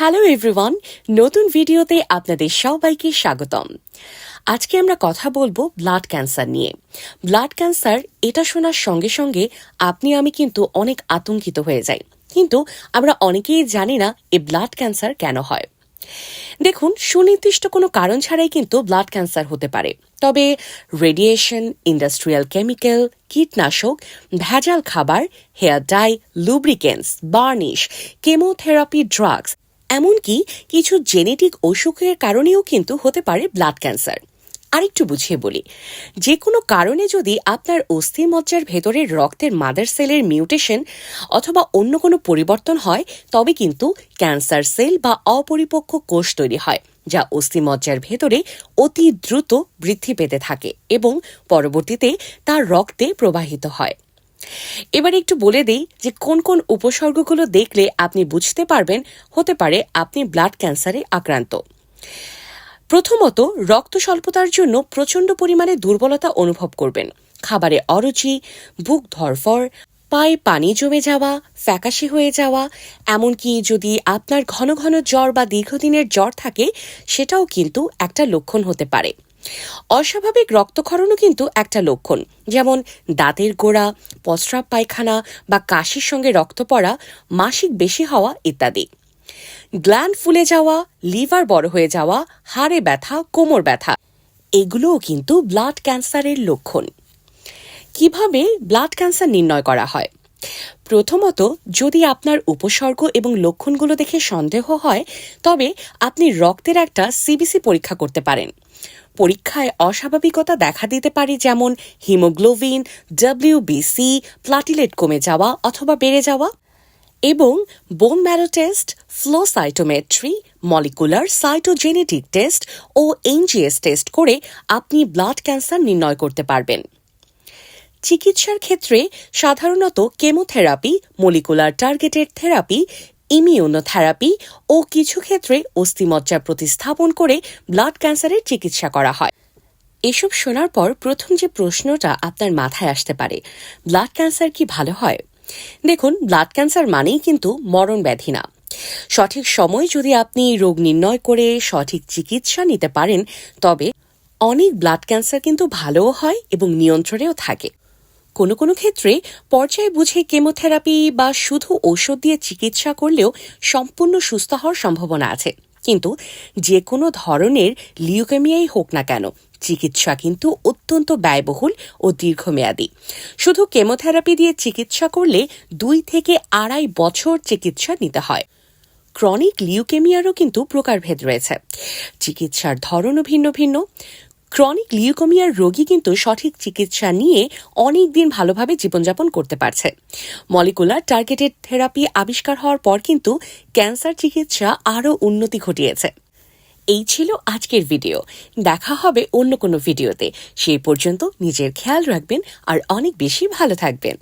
Hello everyone নতুন ভিডিওতে আপনাদের সবাইকে স্বাগতম। আজকে আমরা কথা বলব ব্লাড ক্যান্সার নিয়ে। ব্লাড ক্যান্সার এটা শোনার সঙ্গে সঙ্গে আপনি, আমি কিন্তু অনেক আতঙ্কিত হয়ে যাই। কিন্তু আমরা অনেকেই জানি না এ ব্লাড ক্যান্সার কেন হয়। দেখুন, সুনির্দিষ্ট কোনো কারণ ছাড়াই কিন্তু ব্লাড ক্যান্সার হতে পারে। তবে রেডিয়েশন ইন্ডাস্ট্রিয়াল কেমিক্যাল কীটনাশক, ভেজাল খাবার hair dye lubricants varnish chemotherapy drugs এমনকি কিছু জেনেটিক অসুখের কারণেও কিন্তু হতে পারে ব্লাড ক্যান্সার। আরেকটু বুঝিয়ে বলি যে কোনো কারণে যদি আপনার অস্থিমজ্জার ভেতরের রক্তের মাদার সেলের মিউটেশন অথবা অন্য কোনো পরিবর্তন হয়, তবে কিন্তু ক্যান্সার সেল বা অপরিপক্ক কোষ তৈরি হয়, যা অস্থিমজ্জার ভেতরে অতি দ্রুত বৃদ্ধি পেতে থাকে এবং পরবর্তীতে তার রক্তে প্রবাহিত হয়। এবার একটু বলে দেই যে কোন কোন উপসর্গগুলো দেখলে আপনি বুঝতে পারবেন, হতে পারে আপনি ব্লাড ক্যান্সারে আক্রান্ত। প্রথমত, রক্ত স্বল্পতার জন্য প্রচণ্ড পরিমাণে দুর্বলতা অনুভব করবেন। খাবারে অরুচি, বুক ধরফর পায়ে পানি জমে যাওয়া, ফ্যাকাশি হয়ে যাওয়া, এমনকি যদি আপনার ঘন ঘন জ্বর বা দীর্ঘদিনের জ্বর থাকে, সেটাও কিন্তু একটা লক্ষণ হতে পারে। অস্বাভাবিক রক্তক্ষরণও কিন্তু একটা লক্ষণ। যেমন দাঁতের গোড়া প্রস্রাব পায়খানা বা কাশির সঙ্গে রক্ত পড়া, মাসিক বেশি হওয়া ইত্যাদি। গ্ল্যান্ড ফুলে যাওয়া, লিভার বড় হয়ে যাওয়া, হাড়ে ব্যথা, কোমর ব্যথা, এগুলোও কিন্তু ব্লাড ক্যান্সারের লক্ষণ। কীভাবে ব্লাড ক্যান্সার নির্ণয় করা হয়? প্রথমত, যদি আপনার উপসর্গ এবং লক্ষণগুলো দেখে সন্দেহ হয়, তবে আপনি রক্তের একটা সিবিসি পরীক্ষা করতে পারেন। পরীক্ষায় অস্বাভাবিকতা দেখা দিতে পারে যেমন হিমোগ্লোবিন ডাব্লিউবিসি প্লাটিলেট কমে যাওয়া অথবা বেড়ে যাওয়া এবং bone marrow test flow cytometry molecular cytogenetic test ও এনজিএস টেস্ট করে আপনি ব্লাড ক্যান্সার নির্ণয় করতে পারবেন। চিকিৎসার ক্ষেত্রে সাধারণত chemotherapy molecular targeted therapy immunotherapy ও কিছু ক্ষেত্রে অস্থিমজ্জা প্রতিস্থাপন করে ব্লাড ক্যান্সারের চিকিৎসা করা হয়। এসব শোনার পর প্রথম যে প্রশ্নটা আপনার মাথায় আসতে পারে, ব্লাড ক্যান্সার কি ভালো হয়? দেখুন, ব্লাড ক্যান্সার মানেই কিন্তু মরণ ব্যাধি না। সঠিক সময় যদি আপনি রোগ নির্ণয় করে সঠিক চিকিৎসা নিতে পারেন, তবে অনেক ব্লাড ক্যান্সার কিন্তু ভালোও হয় এবং নিয়ন্ত্রণেও থাকে। কোনো কোনো ক্ষেত্রে পর্যায়ে বুঝে কেমোথেরাপি বা শুধু ঔষধ দিয়ে চিকিৎসা করলেও সম্পূর্ণ সুস্থ হওয়ার সম্ভাবনা আছে। কিন্তু যে কোনো ধরনের লিউকেমিয়াই হোক না কেন, চিকিৎসা কিন্তু অত্যন্ত ব্যয়বহুল ও দীর্ঘমেয়াদী। শুধু কেমোথেরাপি দিয়ে চিকিৎসা করলে দুই থেকে আড়াই বছর চিকিৎসা নিতে হয়। ক্রনিক লিউকেমিয়ারও কিন্তু প্রকারভেদ রয়েছে। চিকিৎসার ধরনও ভিন্ন ভিন্ন। ক্রনিক লিউকোমিয়ার রোগী কিন্তু সঠিক চিকিৎসা নিয়ে অনেক দিন ভালোভাবে জীবনযাপন করতে পারছে। মলিকুলার টার্গেটেড থেরাপি আবিষ্কার হওয়ার পর কিন্তু ক্যান্সার চিকিৎসা আরও উন্নতি ঘটিয়েছে। এই ছিল আজকের ভিডিও। দেখা হবে অন্য কোনো ভিডিওতে। সেই পর্যন্ত নিজের খেয়াল রাখবেন আর অনেক বেশি ভালো থাকবেন।